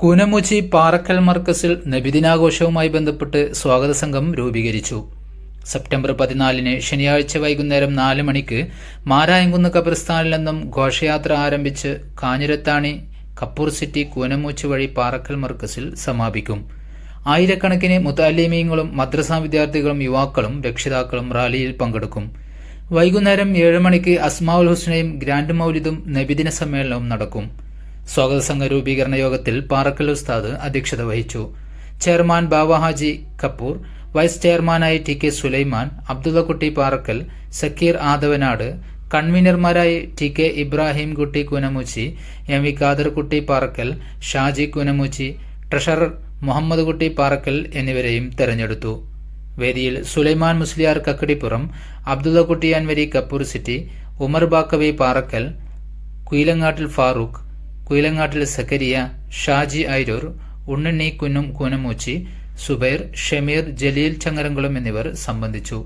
കൂനമുച്ചി പാറക്കൽ മർക്കസിൽ നബിദിനാഘോഷവുമായി ബന്ധപ്പെട്ട് സ്വാഗത സംഘം രൂപീകരിച്ചു. സെപ്റ്റംബർ പതിനാലിന് ശനിയാഴ്ച വൈകുന്നേരം നാല് മണിക്ക് മാരായങ്കുന്ന് ഖബർസ്ഥാനിൽ നിന്നും ഘോഷയാത്ര ആരംഭിച്ച് കാഞ്ഞിരത്താണി കപ്പൂർ സിറ്റി കൂനമൂച്ചി വഴി പാറക്കൽ മർക്കസിൽ സമാപിക്കും. ആയിരക്കണക്കിന് മുത്താലിമീങ്ങളും മദ്രസ വിദ്യാർത്ഥികളും യുവാക്കളും രക്ഷിതാക്കളും റാലിയിൽ പങ്കെടുക്കും. വൈകുന്നേരം ഏഴ് മണിക്ക് അസ്മാഉൽ ഹുസ്നയും ഗ്രാൻഡ് മൗലിദും നബിദിന സമ്മേളനവും നടക്കും. സ്വാഗത സംഘ രൂപീകരണ യോഗത്തിൽ പാറക്കൽ ഉസ്താദ് അധ്യക്ഷത വഹിച്ചു. ചെയർമാൻ ബാവഹാജി കപൂർ വൈസ് ചെയർമാനായി T K Sulaiman Abdullakutty Parakkal Zakir Athavanad കൺവീനർമാരായി T K Ibrahim Kutty Kunnamuchi M V Khaderkutty Parakkal Shaji Kunnamuchi treasurer Muhammad Kutty Parakkal എന്നിവരെയും തെരഞ്ഞെടുത്തു. വേദിയിൽ സുലൈമാൻ മുസ്ലിയാർ കക്കടിപ്പുറം അബ്ദുള്ളക്കുട്ടി അൻവരി കപ്പൂർ സിറ്റി ഉമർ ബാക്കവി പാറക്കൽ കുയിലങ്ങാട്ടിൽ ഫാറൂഖ് കുയിലങ്ങാട്ടിൽ സക്കരിയ ഷാജി ഐരൂർ ഉണ്ണണ്ണി കുന്നും കൂനമൂച്ചി സുബൈർ ഷമീർ ജലീൽ ചങ്ങരംകുളം എന്നിവർ സംബന്ധിച്ചു.